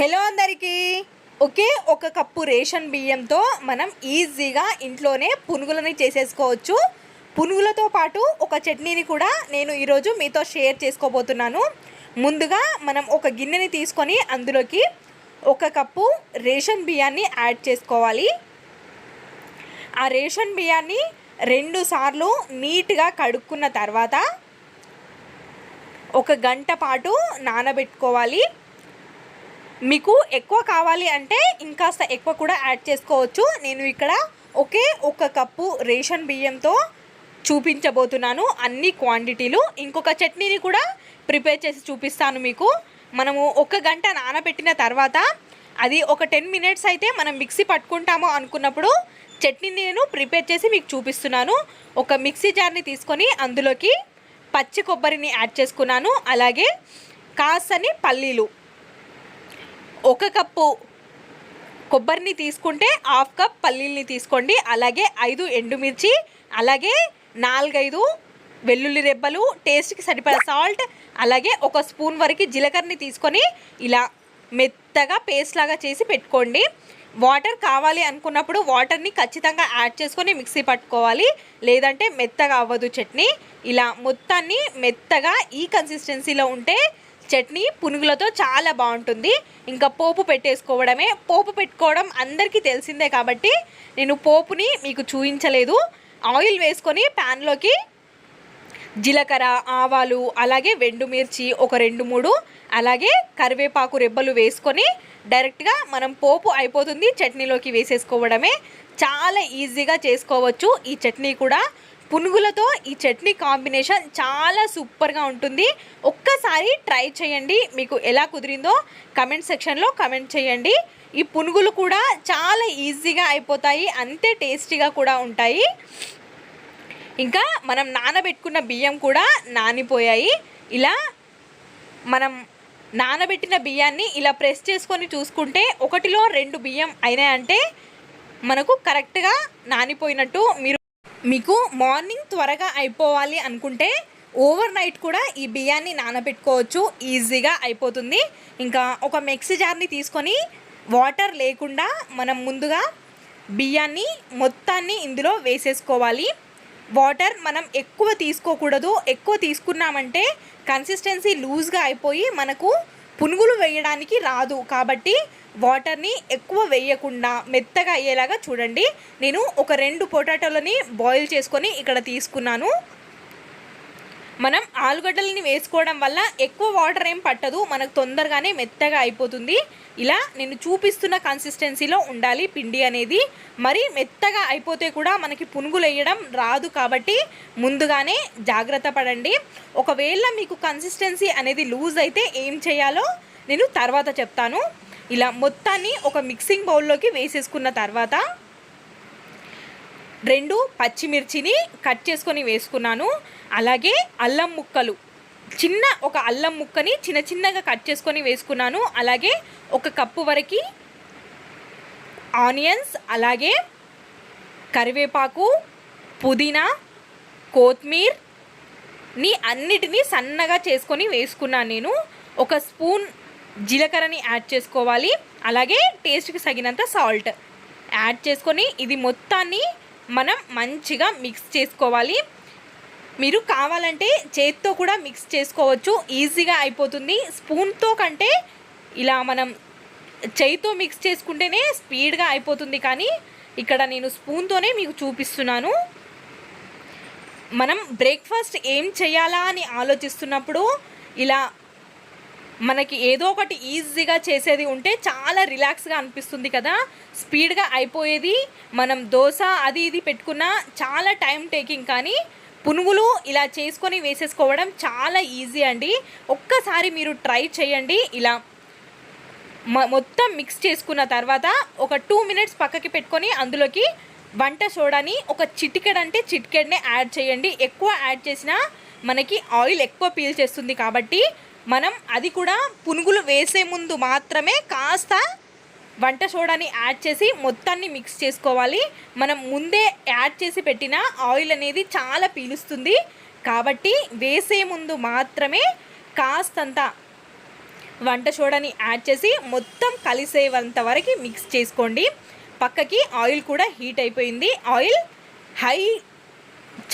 Hello అందరికీ. ఒకే ఒక cup ration బియ్యంతో మనం ఈజీగా ఇంట్లోనే పునుగులని చేసేసుకోవచ్చు. పునుగులతో పాటు ఒక చట్నీని కూడా నేను ఈరోజు మీతో షేర్ చేసుకోబోతున్నాను. ముందుగా మనం ఒక గిన్నెని తీసుకొని అందులోకి ఒక కప్పు రేషన్ బియ్యాన్ని యాడ్ చేసుకోవాలి. ఆ రేషన్ బియ్యాన్ని రెండు సార్లు నీట్గా కడుక్కున్న తర్వాత ఒక గంట పాటు నానబెట్టుకోవాలి. మీకు ఎక్కువ కావాలి అంటే ఇంకాస్త ఎక్కువ కూడా యాడ్ చేసుకోవచ్చు. నేను ఇక్కడ ఒకే ఒక కప్పు రేషన్ బియ్యంతో చూపించబోతున్నాను అన్ని క్వాంటిటీలు. ఇంకొక చట్నీని కూడా ప్రిపేర్ చేసి చూపిస్తాను మీకు. మనము ఒక గంట నానబెట్టిన తర్వాత అది ఒక టెన్ మినిట్స్ అయితే మనం మిక్సీ పట్టుకుంటాము అనుకున్నప్పుడు చట్నీని నేను ప్రిపేర్ చేసి మీకు చూపిస్తున్నాను. ఒక మిక్సీ జార్ని తీసుకొని అందులోకి పచ్చి కొబ్బరిని యాడ్ చేసుకున్నాను. అలాగే కాసని పల్లీలు ఒక కప్పు కొబ్బరిని తీసుకుంటే హాఫ్ కప్ పల్లీల్ని తీసుకోండి. అలాగే ఐదు ఎండుమిర్చి అలాగే నాలుగైదు వెల్లుల్లి రెబ్బలు టేస్ట్కి సరిపడ సాల్ట్ అలాగే ఒక స్పూన్ వరకు జీలకర్రని తీసుకొని ఇలా మెత్తగా పేస్ట్ లాగా చేసి పెట్టుకోండి. వాటర్ కావాలి అనుకున్నప్పుడు వాటర్ని ఖచ్చితంగా యాడ్ చేసుకొని మిక్సీ పట్టుకోవాలి. లేదంటే మెత్తగా అవ్వదు చట్నీ. ఇలా మొత్తాన్ని మెత్తగా ఈ కన్సిస్టెన్సీలో ఉంటే చట్నీ పునుగులతో చాలా బాగుంటుంది. ఇంకా పోపు పెట్టేసుకోవడమే. పోపు పెట్టుకోవడం అందరికీ తెలిసిందే కాబట్టి నేను పోపుని మీకు చూపించలేదు ఆయిల్ వేసుకొని ప్యాన్లోకి జీలకర్ర ఆవాలు అలాగే వెండుమిర్చి ఒక రెండు మూడు అలాగే కరివేపాకు రెబ్బలు వేసుకొని డైరెక్ట్గా మనం పోపు అయిపోతుంది చట్నీలోకి వేసేసుకోవడమే. చాలా ఈజీగా చేసుకోవచ్చు. ఈ చట్నీ కూడా పునుగులతో ఈ చట్నీ కాంబినేషన్ చాలా సూపర్గా ఉంటుంది. ఒక్కసారి ట్రై చేయండి. మీకు ఎలా కుదిరిందో కమెంట్ సెక్షన్లో కమెంట్ చేయండి. ఈ పునుగులు కూడా చాలా ఈజీగా అయిపోతాయి. అంతే టేస్టీగా కూడా ఉంటాయి. ఇంకా మనం నానబెట్టుకున్న బియ్యం కూడా నానిపోయాయి. ఇలా మనం నానబెట్టిన బియ్యాన్ని ఇలా ప్రెస్ చేసుకొని చూసుకుంటే ఒకటిలో రెండు బియ్యం అయినాయంటే మనకు కరెక్ట్గా నానిపోయినట్టు మీరు మీకు మార్నింగ్ త్వరగా అయిపోవాలి అనుకుంటే ఓవర్ నైట్ కూడా ఈ బియ్యాన్ని నానబెట్టుకోవచ్చు. ఈజీగా అయిపోతుంది. ఇంకా ఒక మిక్సీ జార్ని తీసుకొని వాటర్ లేకుండా మనం ముందుగా బియ్యాన్ని మొత్తాన్ని ఇందులో వేసేసుకోవాలి. వాటర్ మనం ఎక్కువ తీసుకోకూడదు. ఎక్కువ తీసుకున్నామంటే కన్సిస్టెన్సీ లూజ్గా అయిపోయి మనకు పునుగులు వేయడానికి రాదు. కాబట్టి వాటర్ని ఎక్కువ వేయకుండా మెత్తగా అయ్యేలాగా చూడండి. నేను ఒక రెండు పొటాటోలని బాయిల్ చేసుకొని ఇక్కడ తీసుకున్నాను. మనం ఆలుగడ్డలని వేసుకోవడం వల్ల ఎక్కువ వాటర్ ఏం పట్టదు మనకు తొందరగానే మెత్తగా అయిపోతుంది. ఇలా నేను చూపిస్తున్న కన్సిస్టెన్సీలో ఉండాలి పిండి అనేది. మరి మెత్తగా అయిపోతే కూడా మనకి పునుగులు వేయడం రాదు కాబట్టి ముందుగానే జాగ్రత్త పడండి. ఒకవేళ మీకు కన్సిస్టెన్సీ అనేది లూజ్ అయితే ఏం చేయాలో నేను తర్వాత చెప్తాను. ఇలా మొత్తాన్ని ఒక మిక్సింగ్ బౌల్లోకి వేసేసుకున్న తర్వాత రెండు పచ్చిమిర్చిని కట్ చేసుకొని వేసుకున్నాను. అలాగే అల్లం ముక్కలు చిన్న ఒక అల్లం ముక్కని చిన్న చిన్నగా కట్ చేసుకొని వేసుకున్నాను. అలాగే ఒక కప్పు వరకు ఆనియన్స్ అలాగే కరివేపాకు పుదీనా కొత్తిమీర్ని అన్నిటినీ సన్నగా చేసుకొని వేసుకున్నాను నేను. ఒక స్పూన్ జీలకర్రని యాడ్ చేసుకోవాలి. అలాగే టేస్ట్కి తగినంత సాల్ట్ యాడ్ చేసుకొని ఇది మొత్తాన్ని మనం మంచిగా మిక్స్ చేసుకోవాలి. మీరు కావాలంటే చేత్తో కూడా మిక్స్ చేసుకోవచ్చు. ఈజీగా అయిపోతుంది. స్పూన్తో కంటే ఇలా మనం చేయితో మిక్స్ చేసుకుంటేనే స్పీడ్గా అయిపోతుంది. కానీ ఇక్కడ నేను స్పూన్తోనే మీకు చూపిస్తున్నాను. మనం బ్రేక్ఫాస్ట్ ఏం చేయాలా అని ఆలోచిస్తున్నప్పుడు ఇలా మనకి ఏదో ఒకటి ఈజీగా చేసేది ఉంటే చాలా రిలాక్స్గా అనిపిస్తుంది కదా. స్పీడ్గా అయిపోయేది. మనం దోశ అది ఇది పెట్టుకున్నా చాలా టైం టేకింగ్ కానీ పునుగులు ఇలా చేసుకొని వేసేసుకోవడం చాలా ఈజీ అండి. ఒక్కసారి మీరు ట్రై చేయండి. ఇలా మొత్తం మిక్స్ చేసుకున్న తర్వాత ఒక టూ మినిట్స్ పక్కకి పెట్టుకొని అందులోకి వంట సోడాని ఒక చిటికెడ్ అంటే చిటికెడ్నే యాడ్ చేయండి. ఎక్కువ యాడ్ చేసినా మనకి ఆయిల్ ఎక్కువ పీల్ చేస్తుంది కాబట్టి మనం అది కూడా పునుగులు వేసే ముందు మాత్రమే కాస్త వంట సోడాని యాడ్ చేసి మొత్తాన్ని మిక్స్ చేసుకోవాలి. మనం ముందే యాడ్ చేసి పెట్టిన ఆయిల్ అనేది చాలా పీలుస్తుంది. కాబట్టి వేసే ముందు మాత్రమే కాస్తంత వంట సోడాని యాడ్ చేసి మొత్తం కలిసేంత వరకు మిక్స్ చేసుకోండి. పక్కకి ఆయిల్ కూడా హీట్ అయిపోయింది. ఆయిల్ హై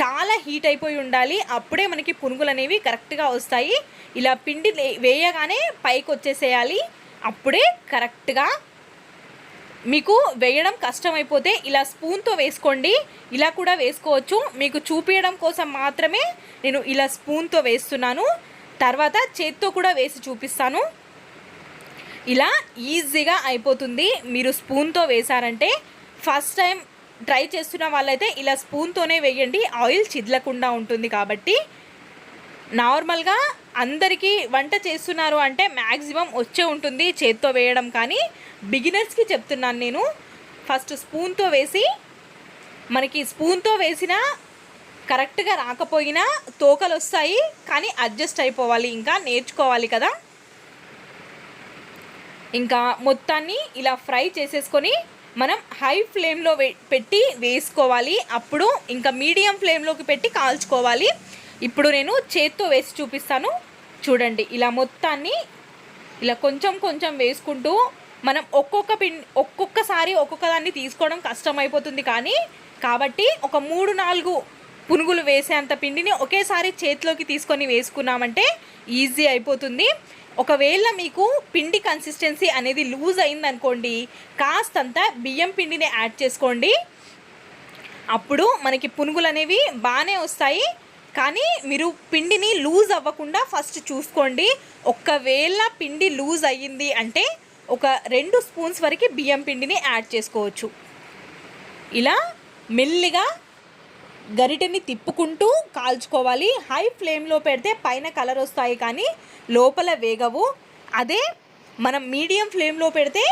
చాలా హీట్ అయిపోయి ఉండాలి. అప్పుడే మనకి పునుగులు అనేవి కరెక్ట్గా వస్తాయి. ఇలా పిండి వేయగానే పైకి వచ్చేసేయాలి. అప్పుడే కరెక్ట్గా మీకు వేయడం కష్టమైపోతే ఇలా స్పూన్తో వేసుకోండి. ఇలా కూడా వేసుకోవచ్చు. మీకు చూపించడం కోసం మాత్రమే నేను ఇలా స్పూన్తో వేస్తున్నాను. తర్వాత చేత్తో కూడా వేసి చూపిస్తాను. ఇలా ఈజీగా అయిపోతుంది. మీరు స్పూన్తో వేశారంటే ఫస్ట్ టైం ట్రై చేస్తున్న వాళ్ళైతే ఇలా స్పూన్తోనే వేయండి. ఆయిల్ చిదలకుండా ఉంటుంది కాబట్టి నార్మల్గా అందరికీ వంట చేస్తున్నారు అంటే మ్యాక్సిమం వచ్చే ఉంటుంది చేత్తో వేయడం కానీ బిగినర్స్కి చెప్తున్నాను నేను. ఫస్ట్ స్పూన్తో వేసి మనకి స్పూన్తో వేసిన కరెక్ట్గా రాకపోయినా తోకలు వస్తాయి కానీ అడ్జస్ట్ అయిపోవాలి. ఇంకా నేర్చుకోవాలి కదా. ఇంకా మొత్తాన్ని ఇలా ఫ్రై చేసేసుకొని మనం హై ఫ్లేమ్లో పెట్టి వేసుకోవాలి. అప్పుడు ఇంకా మీడియం ఫ్లేమ్లోకి పెట్టి కాల్చుకోవాలి. ఇప్పుడు నేను చేత్తో వేసి చూపిస్తాను. చూడండి ఇలా మొత్తాన్ని ఇలా కొంచెం కొంచెం వేసుకుంటూ మనం ఒక్కొక్క పిండి ఒక్కొక్కసారి ఒక్కొక్క దాన్ని తీసుకోవడం కష్టమైపోతుంది కానీ కాబట్టి ఒక మూడు నాలుగు పునుగులు వేసేంత పిండిని ఒకేసారి చేతిలోకి తీసుకొని వేసుకున్నామంటే ఈజీ అయిపోతుంది. ఒకవేళ మీకు పిండి కన్సిస్టెన్సీ అనేది లూజ్ అయిందనుకోండి కాస్తంత బియ్యం పిండిని యాడ్ చేసుకోండి. అప్పుడు మనకి పునుగులు అనేవి బాగానే వస్తాయి. కానీ మీరు పిండిని లూజ్ అవ్వకుండా ఫస్ట్ చూసుకోండి. ఒకవేళ పిండి లూజ్ అయ్యింది అంటే ఒక రెండు స్పూన్స్ వరకు బియ్యం పిండిని యాడ్ చేసుకోవచ్చు. ఇలా మెల్లిగా గరిటెని తిప్పుకుంటూ కాల్చుకోవాలి. హై ఫ్లేమ్లో పెడితే పైన కలర్ వస్తాయి కానీ లోపల వేగవు. అదే మనం మీడియం ఫ్లేమ్లో పెడితే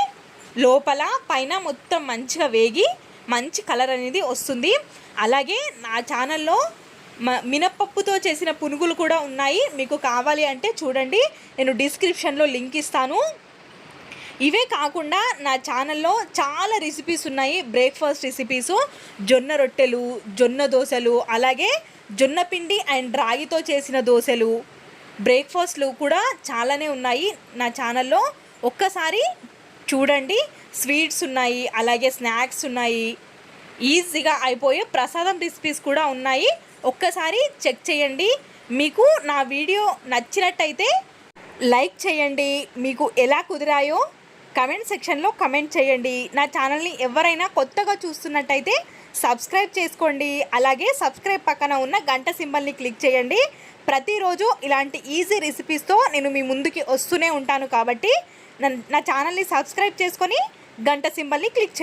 లోపల పైన మొత్తం మంచిగా వేగి మంచి కలర్ అనేది వస్తుంది. అలాగే నా ఛానల్లో మ మినప్పప్పుతో చేసిన పునుగులు కూడా ఉన్నాయి. మీకు కావాలి అంటే చూడండి. నేను డిస్క్రిప్షన్లో లింక్ ఇస్తాను. ఇవే కాకుండా నా ఛానల్లో చాలా రెసిపీస్ ఉన్నాయి. బ్రేక్ఫాస్ట్ రెసిపీస్ జొన్న రొట్టెలు జొన్న దోశలు అలాగే జొన్న పిండి అండ్ రాగితో చేసిన దోశలు బ్రేక్ఫాస్ట్లు కూడా చాలానే ఉన్నాయి. నా ఛానల్లో ఒక్కసారి చూడండి. స్వీట్స్ ఉన్నాయి అలాగే స్నాక్స్ ఉన్నాయి. ఈజీగా అయిపోయే ప్రసాదం రెసిపీస్ కూడా ఉన్నాయి. ఒక్కసారి చెక్ చేయండి. మీకు నా వీడియో నచ్చినట్టయితే లైక్ చేయండి. మీకు ఎలా కుదిరాయో కమెంట్ సెక్షన్లో కమెంట్ చేయండి. నా ఛానల్ని ఎవరైనా కొత్తగా చూస్తున్నట్టయితే సబ్స్క్రైబ్ చేసుకోండి. అలాగే సబ్స్క్రైబ్ పక్కన ఉన్న గంట సింబల్ని క్లిక్ చేయండి. ప్రతిరోజు ఇలాంటి ఈజీ రెసిపీస్తో నేను మీ ముందుకి వస్తూనే ఉంటాను కాబట్టి నన్- నా ఛానల్ని సబ్స్క్రైబ్ చేసుకొని గంట సింబల్ని క్లిక్ చేయండి.